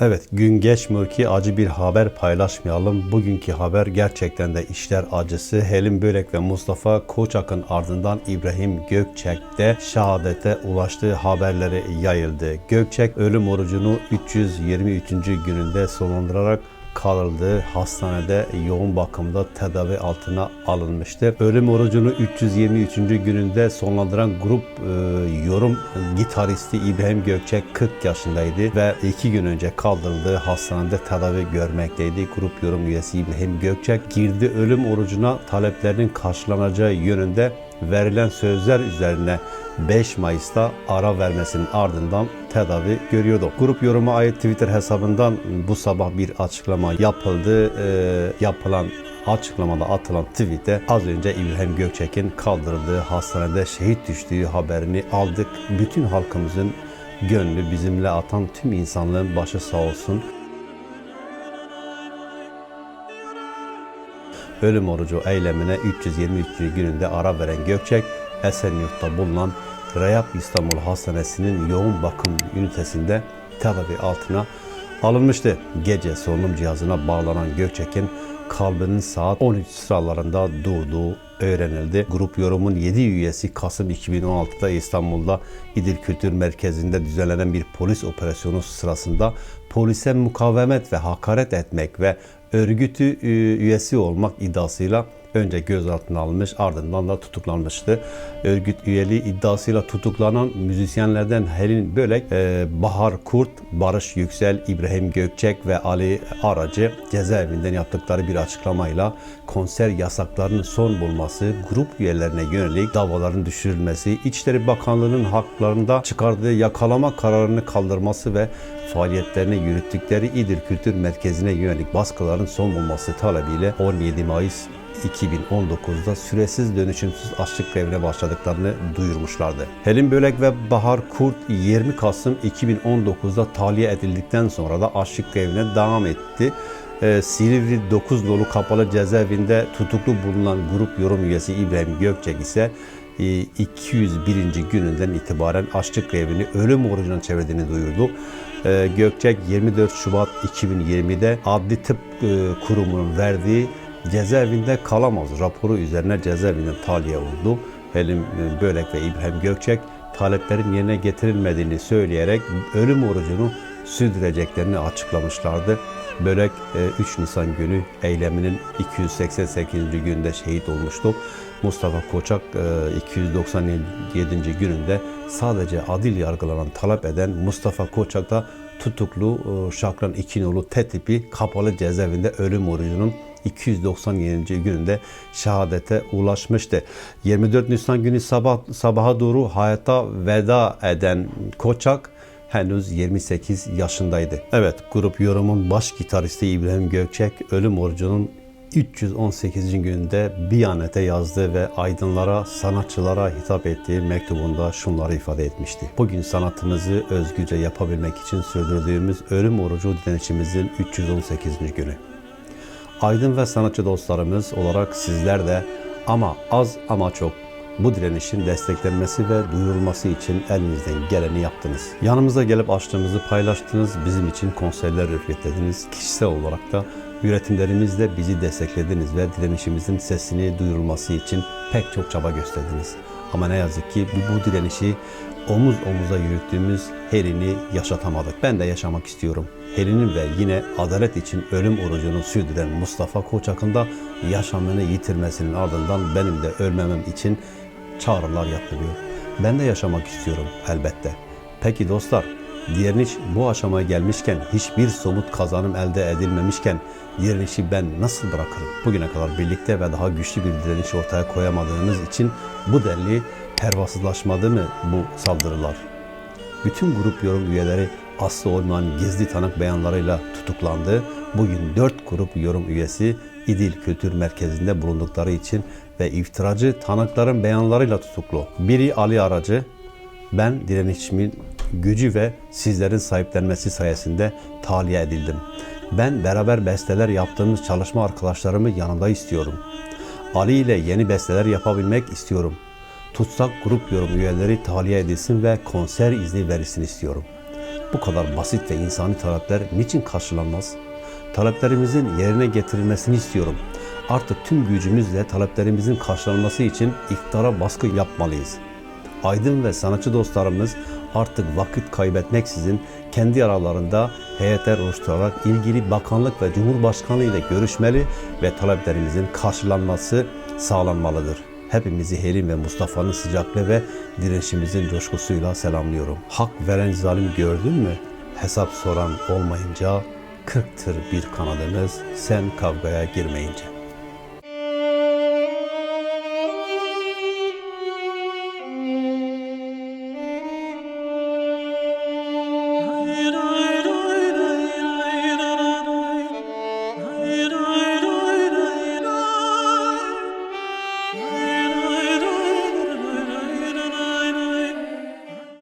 Evet, gün geçmiyor ki acı bir haber paylaşmayalım. Bugünkü haber gerçekten de işler acısı. Helim Börek ve Mustafa Koçak'ın ardından İbrahim Gökçek'te şehadete ulaştığı haberleri yayıldı. Gökçek ölüm orucunu 323. gününde sonlandırarak kalıldığı hastanede yoğun bakımda tedavi altına alınmıştı. Ölüm orucunu 323. gününde sonlandıran grup e, yorum gitaristi İbrahim Gökçek 40 yaşındaydı ve iki gün önce kaldırıldığı hastanede tedavi görmekteydi. Grup yorum üyesi İbrahim Gökçek girdi ölüm orucuna taleplerinin karşılanacağı yönünde verilen sözler üzerine 5 Mayıs'ta ara vermesinin ardından tedavi görüyordu. Grup yoruma ait Twitter hesabından bu sabah bir açıklama yapıldı. Ee, yapılan açıklamada atılan tweette az önce İbrahim Gökçek'in kaldırıldığı hastanede şehit düştüğü haberini aldık. Bütün halkımızın gönlü bizimle atan tüm insanlığın başı sağ olsun. Ölüm orucu eylemine 323. gününde ara veren Gökçek, Esenyurt'ta bulunan Reyap İstanbul Hastanesi'nin yoğun bakım ünitesinde tedavi altına alınmıştı. Gece solunum cihazına bağlanan Gökçek'in kalbinin saat 13 sıralarında durduğu öğrenildi. Grup yorumun 7 üyesi Kasım 2016'da İstanbul'da İdil Kültür Merkezi'nde düzenlenen bir polis operasyonu sırasında polise mukavemet ve hakaret etmek ve örgütü e, üyesi olmak iddiasıyla önce gözaltına alınmış ardından da tutuklanmıştı. Örgüt üyeliği iddiasıyla tutuklanan müzisyenlerden Helin Bölek, e, Bahar Kurt, Barış Yüksel, İbrahim Gökçek ve Ali Aracı cezaevinden yaptıkları bir açıklamayla konser yasaklarının son bulması, grup üyelerine yönelik davaların düşürülmesi, İçişleri Bakanlığı'nın haklarında çıkardığı yakalama kararını kaldırması ve faaliyetlerini yürüttükleri İdir Kültür Merkezi'ne yönelik baskıların son bulması talebiyle 17 Mayıs 2019'da süresiz dönüşümsüz açlık grevine başladıklarını duyurmuşlardı. Helin Bölek ve Bahar Kurt 20 Kasım 2019'da tahliye edildikten sonra da açlık grevine devam etti. Ee, Silivri 9 dolu kapalı cezaevinde tutuklu bulunan grup yorum üyesi İbrahim Gökçek ise e, 201. gününden itibaren açlık grevini ölüm orucuna çevirdiğini duyurdu. Ee, Gökçek 24 Şubat 2020'de Adli Tıp e, Kurumu'nun verdiği cezaevinde kalamaz raporu üzerine cezaevinden tahliye oldu. Helim e, Bölek ve İbrahim Gökçek taleplerin yerine getirilmediğini söyleyerek ölüm orucunu sürdüreceklerini açıklamışlardı. Bölek e, 3 Nisan günü eyleminin 288. günde şehit olmuştu. Mustafa Koçak e, 297. gününde sadece adil yargılanan talep eden Mustafa Koçak da tutuklu e, Şakran İkinoğlu T tipi kapalı cezaevinde ölüm orucunun 297. gününde şehadete ulaşmıştı. 24 Nisan günü sabah sabaha doğru hayata veda eden Koçak henüz 28 yaşındaydı. Evet, grup yorumun baş gitaristi İbrahim Gökçek ölüm orucunun 318. gününde Biyanet'e yazdığı ve aydınlara, sanatçılara hitap ettiği mektubunda şunları ifade etmişti. Bugün sanatımızı özgürce yapabilmek için sürdürdüğümüz ölüm orucu direnişimizin 318. günü. Aydın ve sanatçı dostlarımız olarak sizler de ama az ama çok bu direnişin desteklenmesi ve duyurulması için elinizden geleni yaptınız. Yanımıza gelip açtığımızı paylaştınız, bizim için konserler üretlediniz. Kişisel olarak da üretimlerimizle bizi desteklediniz ve direnişimizin sesini duyurulması için pek çok çaba gösterdiniz. Ama ne yazık ki bu, bu direnişi omuz omuza yürüttüğümüz Herin'i yaşatamadık. Ben de yaşamak istiyorum. Herin'in ve yine adalet için ölüm orucunu sürdüren Mustafa Koçak'ın da yaşamını yitirmesinin ardından benim de ölmemem için çağrılar yapılıyor. Ben de yaşamak istiyorum elbette. Peki dostlar, direniş bu aşamaya gelmişken, hiçbir somut kazanım elde edilmemişken direnişi ben nasıl bırakırım? Bugüne kadar birlikte ve daha güçlü bir direniş ortaya koyamadığımız için bu denli pervasızlaşmadı mı bu saldırılar? Bütün grup yorum üyeleri aslı olmayan gizli tanık beyanlarıyla tutuklandı. Bugün dört grup yorum üyesi İdil Kültür Merkezi'nde bulundukları için ve iftiracı tanıkların beyanlarıyla tutuklu. Biri Ali Aracı, ben direnişimin gücü ve sizlerin sahiplenmesi sayesinde tahliye edildim. Ben beraber besteler yaptığımız çalışma arkadaşlarımı yanımda istiyorum. Ali ile yeni besteler yapabilmek istiyorum. Tutsak grup yorum üyeleri tahliye edilsin ve konser izni verilsin istiyorum. Bu kadar basit ve insani talepler niçin karşılanmaz? Taleplerimizin yerine getirilmesini istiyorum. Artık tüm gücümüzle taleplerimizin karşılanması için iktidara baskı yapmalıyız. Aydın ve sanatçı dostlarımız artık vakit kaybetmeksizin kendi aralarında heyetler oluşturarak ilgili bakanlık ve cumhurbaşkanı ile görüşmeli ve taleplerimizin karşılanması sağlanmalıdır. Hepimizi Helim ve Mustafa'nın sıcaklığı ve direnişimizin coşkusuyla selamlıyorum. Hak veren zalim gördün mü? Hesap soran olmayınca kırktır bir kanadımız sen kavgaya girmeyince.